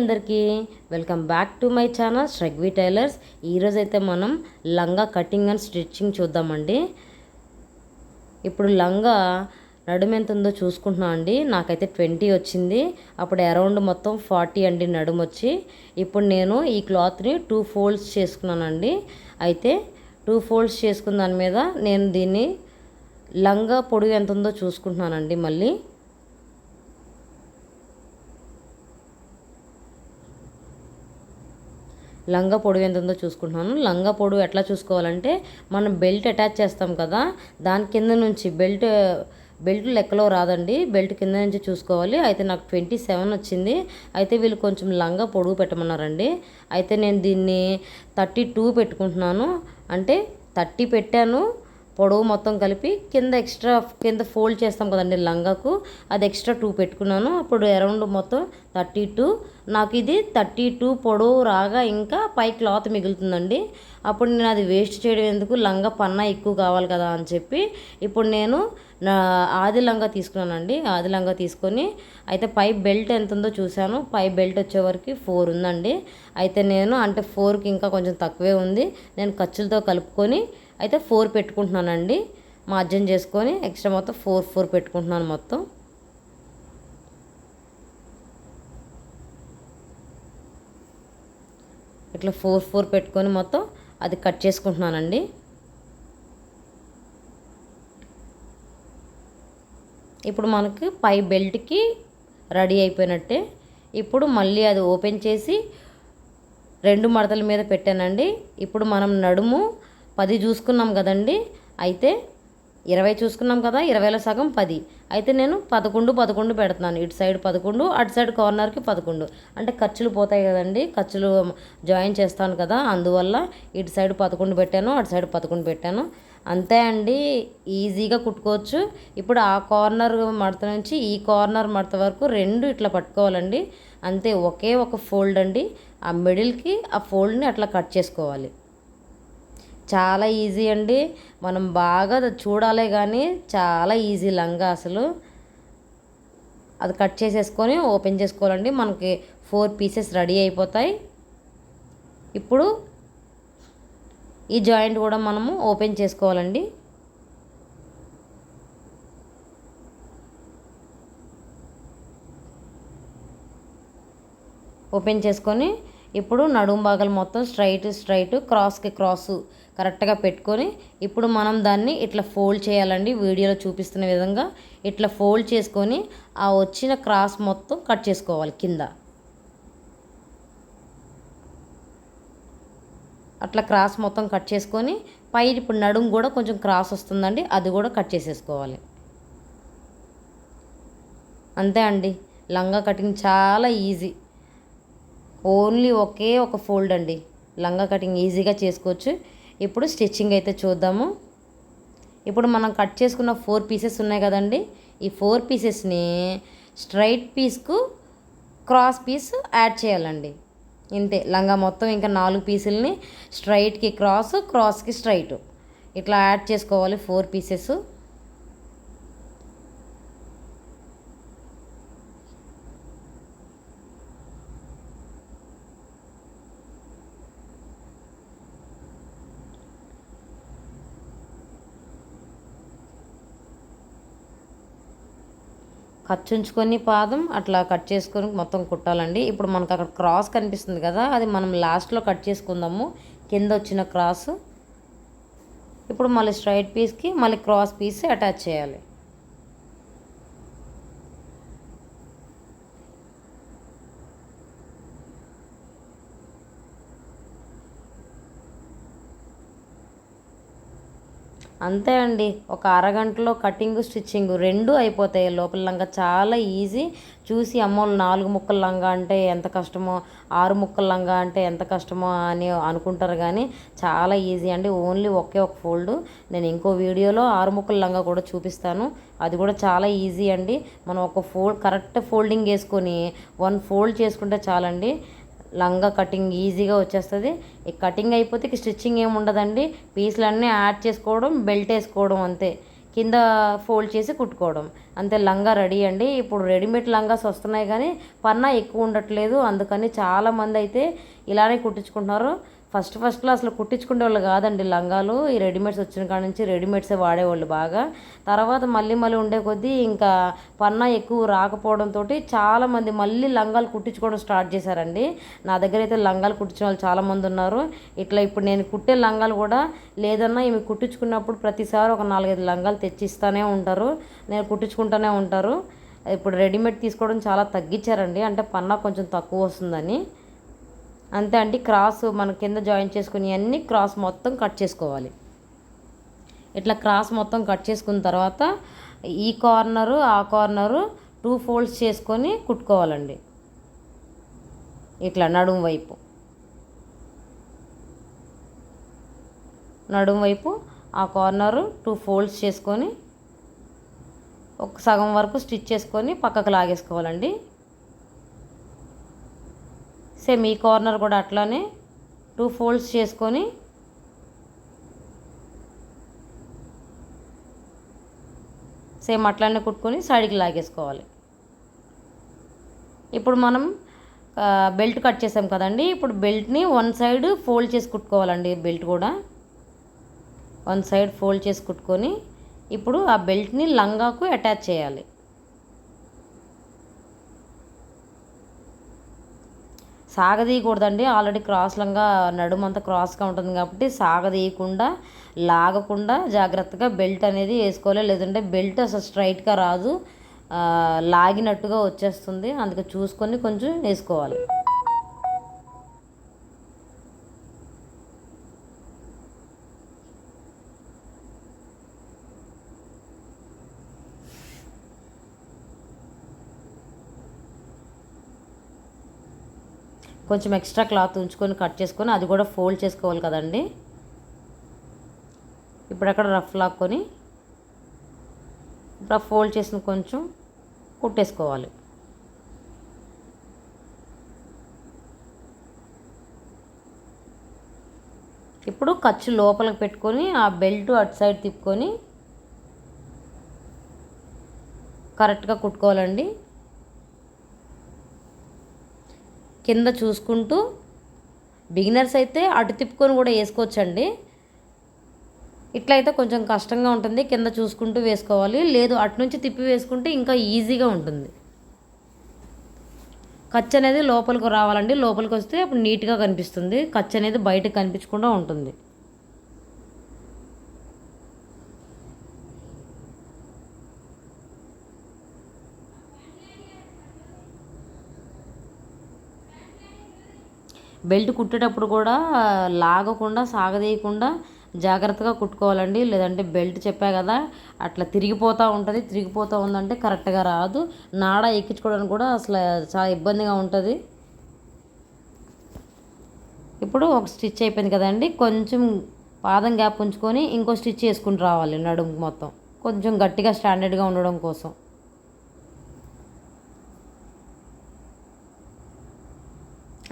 అందరికీ welcome back to my channel Shragvi tailors. ఈరోజైతే మనం లంగా కటింగ్ అండ్ స్టిచ్చింగ్ చూద్దామండి. ఇప్పుడు లంగా నడుము ఎంత ఉందో చూసుకుంటున్నాం అండి. నాకైతే ట్వంటీ వచ్చింది. అప్పుడు అరౌండ్ మొత్తం ఫార్టీ అండి నడుము వచ్చి. ఇప్పుడు నేను ఈ క్లాత్ని టూ ఫోల్డ్స్ చేసుకున్నానండి. అయితే టూ ఫోల్డ్స్ చేసుకున్న దాని మీద నేను దీన్ని లంగా పొడుగు ఎంత ఉందో చూసుకుంటున్నానండి మళ్ళీ. లంగా పొడవు ఎంత ఉందో చూసుకుంటున్నాను. లంగా పొడవు ఎట్లా చూసుకోవాలంటే మనం బెల్ట్ అటాచ్ చేస్తాం కదా దాని కింద నుంచి బెల్ట్ బెల్ట్ లెక్కలో రాదండి. బెల్ట్ కింద నుంచి చూసుకోవాలి. అయితే నాకు ట్వంటీ సెవెన్ వచ్చింది. అయితే వీళ్ళు కొంచెం లంగా పొడుగు పెట్టమన్నారండి. అయితే నేను దీన్ని థర్టీ టూ పెట్టుకుంటున్నాను. అంటే థర్టీ పెట్టాను. పొడవు మొత్తం కలిపి కింద ఎక్స్ట్రా కింద ఫోల్డ్ చేస్తాం కదండి లంగాకు. అది ఎక్స్ట్రా టూ పెట్టుకున్నాను. అప్పుడు అరౌండ్ మొత్తం థర్టీ టూ నాకు ఇది థర్టీ టూ పొడవు రాగా ఇంకా పై క్లాత్ మిగులుతుందండి. అప్పుడు నేను అది వేస్ట్ చేయడం ఎందుకు? లంగా పన్నా ఎక్కువ కావాలి కదా అని చెప్పి. ఇప్పుడు నేను నా ఆది లంగా తీసుకున్నానండి. ఆది లంగా తీసుకొని అయితే పై బెల్ట్ ఎంత ఉందో చూశాను. పై బెల్ట్ వచ్చేవరకు ఫోర్ ఉందండి. అయితే నేను అంటే ఫోర్కి ఇంకా కొంచెం తక్కువే ఉంది. నేను ఖర్చులతో కలుపుకొని అయితే ఫోర్ పెట్టుకుంటున్నానండి. మార్జిన్ చేసుకొని ఎక్స్ట్రా మొత్తం ఫోర్ ఫోర్ పెట్టుకుంటున్నాను మొత్తం. ఇట్లా ఫోర్ ఫోర్ పెట్టుకొని మొత్తం అది కట్ చేసుకుంటున్నానండి. ఇప్పుడు మనకి పై బెల్ట్కి రెడీ అయిపోయినట్టే. ఇప్పుడు మళ్ళీ అది ఓపెన్ చేసి రెండు మడతల మీద పెట్టానండి. ఇప్పుడు మనం నడుము పది చూసుకున్నాం కదండి. అయితే ఇరవై చూసుకున్నాం కదా ఇరవైలో సగం పది. అయితే నేను పదకొండు పదకొండు పెడుతున్నాను. ఇటు సైడ్ పదకొండు అటు సైడ్ కార్నర్కి పదకొండు. అంటే ఖర్చులు పోతాయి కదండి. ఖర్చులు జాయిన్ చేస్తాను కదా. అందువల్ల ఇటు సైడ్ పదకొండు పెట్టాను అటు సైడ్ పదకొండు పెట్టాను. అంతే అండి. ఈజీగా కుట్టుకోవచ్చు. ఇప్పుడు ఆ కార్నర్ మడత నుంచి ఈ కార్నర్ మడత వరకు రెండు ఇట్లా పట్టుకోవాలండి. అంతే ఒకే ఒక ఫోల్డ్ అండి. ఆ మిడిల్కి ఆ ఫోల్డ్ని అట్లా కట్ చేసుకోవాలి. చాలా ఈజీ అండి. మనం బాగా చూడాలి కానీ చాలా ఈజీ లంగా అసలు. అది కట్ చేసేసుకొని ఓపెన్ చేసుకోవాలండి. మనకి ఫోర్ పీసెస్ రెడీ అయిపోతాయి. ఇప్పుడు ఈ జాయింట్ కూడా మనము ఓపెన్ చేసుకోవాలండి. ఓపెన్ చేసుకొని ఇప్పుడు నడుము భాగాలు మొత్తం స్ట్రైట్ స్ట్రైట్ క్రాస్కి క్రాస్ కరెక్ట్గా పెట్టుకొని ఇప్పుడు మనం దాన్ని ఇట్లా ఫోల్డ్ చేయాలండి. వీడియోలో చూపిస్తున్న విధంగా ఇట్లా ఫోల్డ్ చేసుకొని ఆ వచ్చిన క్రాస్ మొత్తం కట్ చేసుకోవాలి కింద. అట్లా క్రాస్ మొత్తం కట్ చేసుకొని పై ఇప్పుడు నడుము కూడా కొంచెం క్రాస్ వస్తుందండి. అది కూడా కట్ చేసేసుకోవాలి. అంతే అండి. లంగా కటింగ్ చాలా ఈజీ ఓన్లీ ఒకే ఒక ఫోల్డ్ అండి. లంగా కటింగ్ ఈజీగా చేసుకోవచ్చు. ఇప్పుడు స్టిచ్చింగ్ అయితే చూద్దాము. ఇప్పుడు మనం కట్ చేసుకున్న ఫోర్ పీసెస్ ఉన్నాయి కదండి. ఈ ఫోర్ పీసెస్ని స్ట్రైట్ పీస్కు క్రాస్ పీస్ యాడ్ చేయాలండి. ఇంతే లంగా మొత్తం ఇంకా నాలుగు పీసుల్ని స్ట్రైట్కి క్రాస్ క్రాస్కి స్ట్రైట్. ఇట్లా యాడ్ చేసుకోవాలి ఫోర్ పీసెస్. ఖర్చు ఉంచుకొని పాదం అట్లా కట్ చేసుకొని మొత్తం కుట్టాలండి. ఇప్పుడు మనకు అక్కడ క్రాస్ కనిపిస్తుంది కదా అది మనం లాస్ట్లో కట్ చేసుకుందాము. కింద వచ్చిన క్రాస్. ఇప్పుడు మళ్ళీ స్ట్రైట్ పీస్కి మళ్ళీ క్రాస్ పీస్ అటాచ్ చేయాలి. అంతే అండి. ఒక అరగంటలో కటింగ్ స్టిచ్చింగ్ రెండు అయిపోతాయి లోపల లంగా. చాలా ఈజీ. చూసి అమ్మోళ్ళు నాలుగు ముక్కల లంగా అంటే ఎంత కష్టమో ఆరు ముక్కల లంగా అంటే ఎంత కష్టమో అని అనుకుంటారు కానీ చాలా ఈజీ అండి. ఓన్లీ ఒకే ఒక ఫోల్డ్. నేను ఇంకో వీడియోలో ఆరు ముక్కల లంగా కూడా చూపిస్తాను. అది కూడా చాలా ఈజీ అండి. మనం ఒక ఫోల్డ్ కరెక్ట్ ఫోల్డింగ్ వేసుకొని వన్ ఫోల్డ్ చేసుకుంటే చాలండి. లంగా కటింగ్ ఈజీగా వచ్చేస్తుంది. ఈ కటింగ్ అయిపోతే స్టిచ్చింగ్ ఏమి ఉండదండి. పీసులన్నీ యాడ్ చేసుకోవడం బెల్ట్ వేసుకోవడం అంతే. కింద ఫోల్డ్ చేసి కుట్టుకోవడం. అంతే లంగా రెడీ అండి. ఇప్పుడు రెడీమేడ్ లంగాస్ వస్తున్నాయి కానీ పన్నా ఎక్కువ ఉండట్లేదు. అందుకని చాలామంది అయితే ఇలానే కుట్టించుకుంటున్నారు. ఫస్ట్ ఫస్ట్లో అసలు కుట్టించుకునే వాళ్ళు కాదండి లంగాలు. ఈ రెడీమేడ్స్ వచ్చిన కాడ నుంచి రెడీమేడ్సే వాడేవాళ్ళు బాగా. తర్వాత మళ్ళీ మళ్ళీ ఉండే కొద్దీ ఇంకా పన్నా ఎక్కువ రాకపోవడంతో చాలామంది మళ్ళీ లంగాలు కుట్టించుకోవడం స్టార్ట్ చేశారండి. నా దగ్గర అయితే లంగాలు కుట్టించిన వాళ్ళు చాలామంది ఉన్నారు. ఇట్లా ఇప్పుడు నేను కుట్టే లంగాలు కూడా లేదన్నా ఇవి కుట్టించుకున్నప్పుడు ప్రతిసారి ఒక నాలుగైదు లంగాలు తెచ్చిస్తూనే ఉంటారు. నేను కుట్టించుకుంటూనే ఉంటారు. ఇప్పుడు రెడీమేడ్ తీసుకోవడం చాలా తగ్గించారండి. అంటే పన్నా కొంచెం తక్కువ వస్తుందని. అంతే అండి. క్రాస్ మన కింద జాయిన్ చేసుకుని అన్ని క్రాస్ మొత్తం కట్ చేసుకోవాలి. ఇట్లా క్రాస్ మొత్తం కట్ చేసుకున్న తర్వాత ఈ కార్నరు ఆ కార్నరు టూ ఫోల్డ్స్ చేసుకొని కుట్టుకోవాలండి. ఇట్లా నడుము వైపు. నడుము వైపు ఆ కార్నరు టూ ఫోల్డ్స్ చేసుకొని ఒక సగం వరకు స్టిచ్ చేసుకొని పక్కకు లాగేసుకోవాలండి. సేమ్ ఈ కార్నర్ కూడా అట్లానే టూ ఫోల్డ్స్ చేసుకొని సేమ్ అట్లానే కుట్టుకొని సైడ్కి లాగేసుకోవాలి. ఇప్పుడు మనం బెల్ట్ కట్ చేసాం కదండి. ఇప్పుడు బెల్ట్ని వన్ సైడ్ ఫోల్డ్ చేసి కుట్టుకోవాలండి బెల్ట్ కూడా. వన్ సైడ్ ఫోల్డ్ చేసి కుట్టుకొని ఇప్పుడు ఆ బెల్ట్ని లంగాకు అటాచ్ చేయాలి. సాగదీయకూడదండి. ఆల్రెడీ క్రాస్లంగా నడుమంతా క్రాస్గా ఉంటుంది కాబట్టి సాగదీయకుండా లాగకుండా జాగ్రత్తగా బెల్ట్ అనేది వేసుకోవాలి. లేదంటే బెల్ట్ అసలు స్ట్రైట్గా రాదు. లాగినట్టుగా వచ్చేస్తుంది. అందుకే చూసుకొని కొంచెం వేసుకోవాలి. కొంచెం ఎక్స్ట్రా క్లాత్ ఉంచుకొని కట్ చేసుకొని అది కూడా ఫోల్డ్ చేసుకోవాలి కదండి. ఇప్పుడు అక్కడ రఫ్ లాక్కొని రఫ్ ఫోల్డ్ చేసిన కొంచెం కుట్టేసుకోవాలి. ఇప్పుడు ఖర్చు లోపలికి పెట్టుకొని ఆ బెల్ట్ అటు సైడ్ తిప్పుకొని కరెక్ట్గా కుట్టుకోవాలండి. కింద చూసుకుంటూ బిగినర్స్ అయితే అటు తిప్పుకొని కూడా వేసుకోవచ్చండి. ఇట్లయితే కొంచెం కష్టంగా ఉంటుంది. కింద చూసుకుంటూ వేసుకోవాలి. లేదు అటు నుంచి తిప్పి వేసుకుంటే ఇంకా ఈజీగా ఉంటుంది. ఖర్చు అనేది లోపలికి రావాలండి. లోపలికి వస్తే అప్పుడు నీట్గా కనిపిస్తుంది. ఖర్చు అనేది బయటకు కనిపించకుండా ఉంటుంది. బెల్ట్ కుట్టేటప్పుడు కూడా లాగకుండా సాగదీయకుండా జాగ్రత్తగా కుట్టుకోవాలండి. లేదంటే బెల్ట్ చెప్పా కదా అట్లా తిరిగిపోతూ ఉంటుంది. తిరిగిపోతూ ఉందంటే కరెక్ట్గా రాదు. నాడ ఎక్కించుకోవడానికి కూడా అసలు చాలా ఇబ్బందిగా ఉంటుంది. ఇప్పుడు ఒక స్టిచ్ అయిపోయింది కదండి. కొంచెం పాదం గ్యాప్ ఉంచుకొని ఇంకో స్టిచ్ వేసుకుని రావాలి నడుము మొత్తం. కొంచెం గట్టిగా స్టాండర్డ్గా ఉండడం కోసం.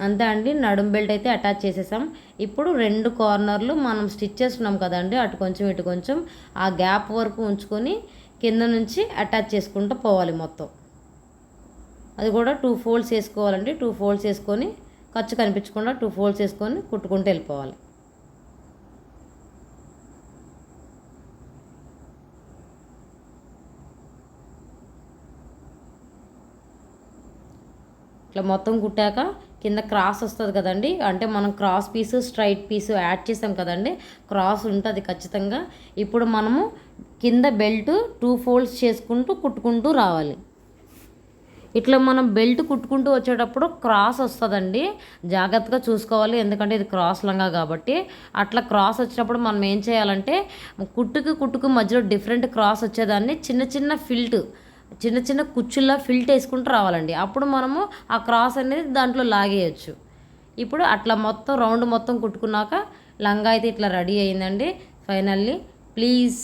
అంతే అండి నడుం బెల్ట్ అయితే అటాచ్ చేసేసాం. ఇప్పుడు రెండు కార్నర్లు మనం స్టిచ్ చేస్తున్నాం కదండి అటు కొంచెం ఇటు కొంచెం ఆ గ్యాప్ వరకు ఉంచుకొని కింద నుంచి అటాచ్ చేసుకుంటూ పోవాలి మొత్తం. అది కూడా టూ ఫోల్డ్స్ వేసుకోవాలండి టూ ఫోల్డ్స్ వేసుకొని ఖర్చు కనిపించకుండా టూ ఫోల్డ్స్ వేసుకొని కుట్టుకుంటూ వెళ్ళిపోవాలి. ఇట్లా మొత్తం కుట్టాక కింద క్రాస్ వస్తుంది కదండి. అంటే మనం cross piece straight piece add చేసాం కదండి. క్రాస్ ఉంటుంది ఖచ్చితంగా. ఇప్పుడు మనము కింద బెల్ట్ టూ ఫోల్డ్స్ చేసుకుంటూ కుట్టుకుంటూ రావాలి. ఇట్లా మనం బెల్ట్ కుట్టుకుంటూ వచ్చేటప్పుడు క్రాస్ వస్తుందండి. జాగ్రత్తగా చూసుకోవాలి. ఎందుకంటే ఇది క్రాస్ లంగా కాబట్టి. అట్లా క్రాస్ వచ్చినప్పుడు మనం ఏం చేయాలంటే కుట్టుకు కుట్టుకు మధ్యలో డిఫరెంట్ క్రాస్ వచ్చేదాన్ని చిన్న చిన్న ఫిల్ట్ చిన్న చిన్న కుచ్చుల్లా ఫిల్ట్ వేసుకుంటూ రావాలండి. అప్పుడు మనము ఆ క్రాస్ అనేది దాంట్లో లాగేయచ్చు. ఇప్పుడు అట్లా మొత్తం రౌండ్ మొత్తం కుట్టుకున్నాక లంగా అయితే ఇట్లా రెడీ అయిందండి. Finally please